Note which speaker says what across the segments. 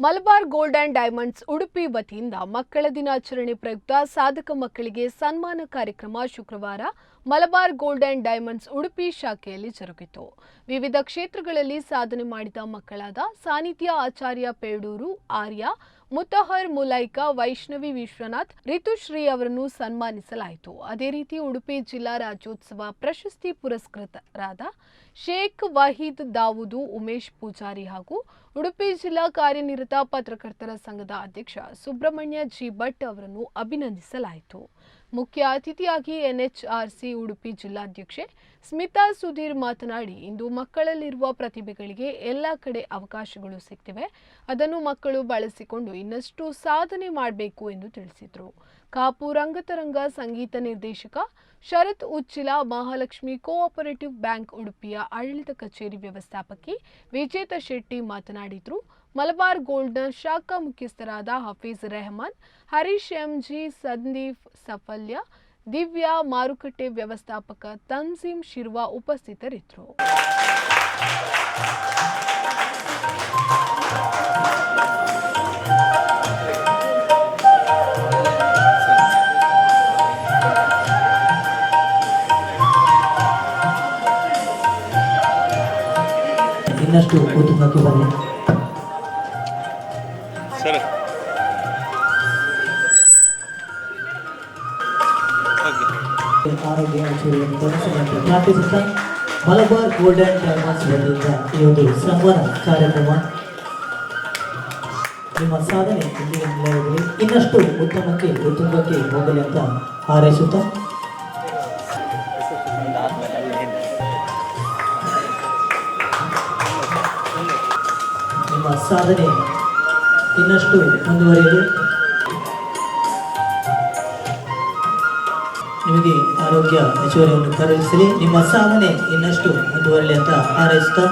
Speaker 1: Malabar gold and diamonds Udupi ವತಿಯಿಂದ ಮಕ್ಕಳ ದಿನಾಚರಣೆ ಪ್ರಯುಕ್ತ ಸಾಧಕ ಮಕ್ಕಳಿಗೆ ಸನ್ಮಾನ ಕಾರ್ಯಕ್ರಮ ಶುಕ್ರವಾರ Malabar gold and diamonds Udupi ಶಾಖೆಯಲ್ಲಿ ಜರುಗಿತು. ವಿವಿಧ ಕ್ಷೇತ್ರಗಳಲ್ಲಿ ಸಾಧನೆ ಮಾಡಿದ ಮಕ್ಕಳಾದ ಸಾನಿಧ್ಯ ಆಚಾರ್ಯ ಪೇಡೂರು, ಆರ್ಯ ಮುತ್ತಹರ್ ಮುಲೈಕಾ ವೈಷ್ಣವಿ ವಿಶ್ವನಾಥ್ ರಿತುಶ್ರೀ ಅವರನ್ನು ಸನ್ಮಾನಿಸಲಾಯಿತು. ಅದೇ ರೀತಿ ಉಡುಪಿ ಜಿಲ್ಲಾ ರಾಜ್ಯೋತ್ಸವ ಪ್ರಶಸ್ತಿ ಪುರಸ್ಕೃತರಾದ ಶೇಖ್ ವಹೀದ್ ದಾವೂದು, ಉಮೇಶ್ ಪೂಜಾರಿ ಹಾಗೂ ಉಡುಪಿ ಜಿಲ್ಲಾ ಕಾರ್ಯನಿರತ ಪತ್ರಕರ್ತರ ಸಂಘದ ಅಧ್ಯಕ್ಷ ಸುಬ್ರಹ್ಮಣ್ಯ ಜಿ ಭಟ್ ಅವರನ್ನು ಅಭಿನಂದಿಸಲಾಯಿತು. ಮುಖ್ಯ ಅತಿಥಿಯಾಗಿ ಎನ್ಎಚ್ಆರ್ಸಿ ಉಡುಪಿ ಜಿಲ್ಲಾಧ್ಯಕ್ಷೆ ಸ್ಮಿತಾ ಸುಧೀರ್ ಮಾತನಾಡಿ, ಇಂದು ಮಕ್ಕಳಲ್ಲಿರುವ ಪ್ರತಿಭೆಗಳಿಗೆ ಎಲ್ಲ ಕಡೆ ಅವಕಾಶಗಳು ಸಿಗ್ತಿವೆ. ಅದನ್ನು ಮಕ್ಕಳು ಬಳಸಿಕೊಂಡು ಇನ್ನಷ್ಟು ಸಾಧನೆ ಮಾಡಬೇಕು ಎಂದು ತಿಳಿಸಿದರು. ಕಾಪು ರಂಗತರಂಗ ಸಂಗೀತ ನಿರ್ದೇಶಕ ಶರತ್ ಉಚ್ಚಿಲ ಮಹಾಲಕ್ಷ್ಮಿ ಕೋಆಪರೇಟಿವ್ ಬ್ಯಾಂಕ್ ಉಡುಪಿಯ ಆಡಳಿತ ಕಚೇರಿ ವ್ಯವಸ್ಥಾಪಕಿ ವಿಜೇತ ಶೆಟ್ಟಿ ಮಾತನಾಡಿದರು. ಮಲಬಾರ್ ಗೋಲ್ಡ್ನ ಶಾಖಾ ಮುಖ್ಯಸ್ಥರಾದ ಹಫೀಜ್ ರೆಹಮಾನ್, ಹರೀಶ್ ಎಂಜಿ, ಸಂದೀಪ್ ಸಫಲ್ಯ, ದಿವ್ಯಾ ಮಾರುಕಟ್ಟೆ ವ್ಯವಸ್ಥಾಪಕ ತನ್ಸೀಮ್ ಶಿರ್ವಾ ಉಪಸ್ಥಿತರಿದ್ದರು.
Speaker 2: ಇನ್ನಷ್ಟು ಉತ್ತುಂಗಕ್ಕೆ ಬರಲಿ
Speaker 3: ಸರ್ ಓಕೆ
Speaker 2: ಆರೋಗ್ಯ ಐಶ್ವರ್ಯವನ್ನು ತೋರಿಸಲಿ ಅಂತ ಪ್ರಾರ್ಥಿಸುತ್ತಾ ಮಲಬಾರ್ ಗೋಲ್ಡನ್ ಡೈಮಂಡ್ಸ್ ವತಿಯಿಂದ ಈ ಒಂದು ಸನ್ಮಾನ ಕಾರ್ಯಕ್ರಮ ನಿಮ್ಮ ಸಾಧನೆ ಇಲ್ಲಿಗೆ ನಿಲ್ಲಲಿ ಇನ್ನಷ್ಟು ಉತ್ತಮಕ್ಕೆ ಉತ್ತುಂಗಕ್ಕೆ ಹೋಗಲಿ ಅಂತ ಹಾರೈಸುತ್ತಾ ನಿಮ್ಮ ಸಾಧನೆ ಇನ್ನಷ್ಟು ಮುಂದುವರಿಯಲಿ ನಿಮಗೆ ಆರೋಗ್ಯ ಹೆಚ್ಚುವರಿಯನ್ನು ಕರುಣಿಸಲಿ ನಿಮ್ಮ ಸಾಧನೆ ಇನ್ನಷ್ಟು ಮುಂದುವರಲಿ ಅಂತ ಹಾರೈಸುತ್ತಾ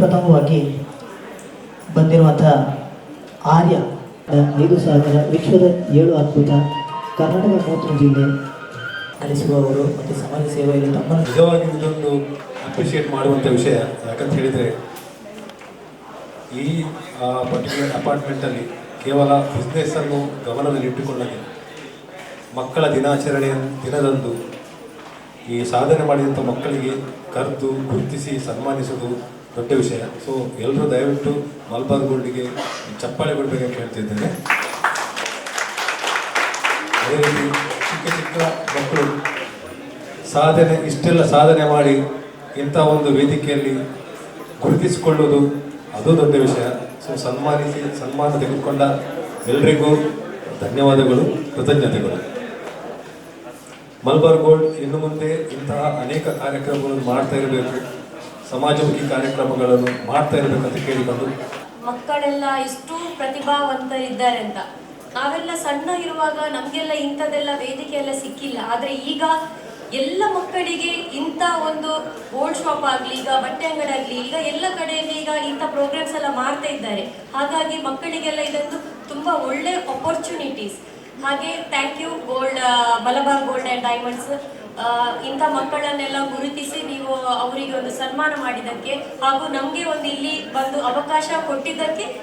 Speaker 2: ಪ್ರಥಮವಾಗಿ ಬಂದಿರುವಂತಹ ಆರ್ಯ ಐದು ಸಾವಿರ ವಿಶ್ವದ ಏಳು ಅದ್ಭುತ ಕರ್ನಾಟಕ ಮೂವತ್ತು ಜಿಲ್ಲೆ ನಡೆಸುವವರು ಮತ್ತು ಸಮಾಜ ಸೇವೆಯಲ್ಲಿ ತಮ್ಮ
Speaker 4: ನಿಜವಾಗಿ ಇದೊಂದು ಅಪ್ರಿಷಿಯೇಟ್ ಮಾಡುವಂಥ ವಿಷಯ. ಯಾಕಂತ ಹೇಳಿದರೆ, ಈ ಪರ್ಟಿಕ್ಯುಲರ್ ಅಪಾರ್ಟ್ಮೆಂಟಲ್ಲಿ ಕೇವಲ ಬಿಸ್ನೆಸ್ಸನ್ನು ಗಮನದಲ್ಲಿಟ್ಟುಕೊಳ್ಳದೆ ಮಕ್ಕಳ ದಿನಾಚರಣೆಯ ದಿನದಂದು ಈ ಸಾಧನೆ ಮಾಡಿದಂಥ ಮಕ್ಕಳಿಗೆ ಕರೆದು ಗುರುತಿಸಿ ಸನ್ಮಾನಿಸೋದು ದೊಡ್ಡ ವಿಷಯ. ಸೊ ಎಲ್ಲರೂ ದಯವಿಟ್ಟು ಮಲ್ಬಾರ್ ಗೋಲ್ಡಿಗೆ ಚಪ್ಪಾಳೆ ಕೊಡಬೇಕಂತ ಹೇಳ್ತಿದ್ದೇನೆ. ಅದೇ ರೀತಿ ಚಿಕ್ಕ ಚಿಕ್ಕ ಮಕ್ಕಳು ಸಾಧನೆ, ಇಷ್ಟೆಲ್ಲ ಸಾಧನೆ ಮಾಡಿ ಇಂಥ ಒಂದು ವೇದಿಕೆಯಲ್ಲಿ ಗುರುತಿಸಿಕೊಳ್ಳೋದು ಅದು ದೊಡ್ಡ ವಿಷಯ. ಸೊ ಸನ್ಮಾನಿಸಿ, ಸನ್ಮಾನ ತೆಗೆದುಕೊಂಡ ಎಲ್ರಿಗೂ ಧನ್ಯವಾದಗಳು, ಕೃತಜ್ಞತೆಗಳು. ಮಲ್ಬಾರ್ ಗೋಲ್ಡ್ ಇನ್ನು ಮುಂದೆ ಇಂತಹ ಅನೇಕ ಕಾರ್ಯಕ್ರಮಗಳನ್ನು ಮಾಡ್ತಾ ಇರಬೇಕು. ಸಮಾಜಮುಖಿ ಕಾರ್ಯಕ್ರಮಗಳನ್ನು ಮಾಡ್ತಾ ಇರಬೇಕಂತ ಕೇಳಿಕೊಂಡು
Speaker 5: ಮಕ್ಕಳೆಲ್ಲ ಎಷ್ಟು ಪ್ರತಿಭಾವಂತರಿದ್ದಾರೆ ಅಂತ. ನಾವೆಲ್ಲ ಸಣ್ಣ ಇರುವಾಗ ನಮಗೆಲ್ಲ ಇಂಥದ್ದೆಲ್ಲ ವೇದಿಕೆ ಎಲ್ಲ ಸಿಕ್ಕಿಲ್ಲ. ಆದರೆ ಈಗ ಎಲ್ಲ ಮಕ್ಕಳಿಗೆ ಇಂಥ ಒಂದು ಓಲ್ಡ್ ಶಾಪ್ ಆಗಲಿ, ಈಗ ಬಟ್ಟೆ ಅಂಗಡಿ ಆಗ್ಲಿ, ಈಗ ಎಲ್ಲ ಕಡೆಯಲ್ಲಿ ಈಗ ಇಂಥ ಪ್ರೋಗ್ರಾಮ್ಸ್ ಎಲ್ಲ ಮಾಡ್ತಾ ಇದ್ದಾರೆ. ಹಾಗಾಗಿ ಮಕ್ಕಳಿಗೆಲ್ಲ ಇದೊಂದು ತುಂಬಾ ಒಳ್ಳೆ ಅಪರ್ಚುನಿಟೀಸ್ ಹಾಗೆ thank you gold Malabar gold and diamonds ಇಂಥ ಮಕ್ಕಳನ್ನೆಲ್ಲ ಗುರುತಿಸಿ ನೀವು ಅವರಿಗೆ ಒಂದು ಸನ್ಮಾನ ಮಾಡಿದ್ದಕ್ಕೆ ಹಾಗೂ ನಮಗೆ ಒಂದು ಇಲ್ಲಿ ಬಂದು ಅವಕಾಶ ಕೊಟ್ಟಿದ್ದಕ್ಕೆ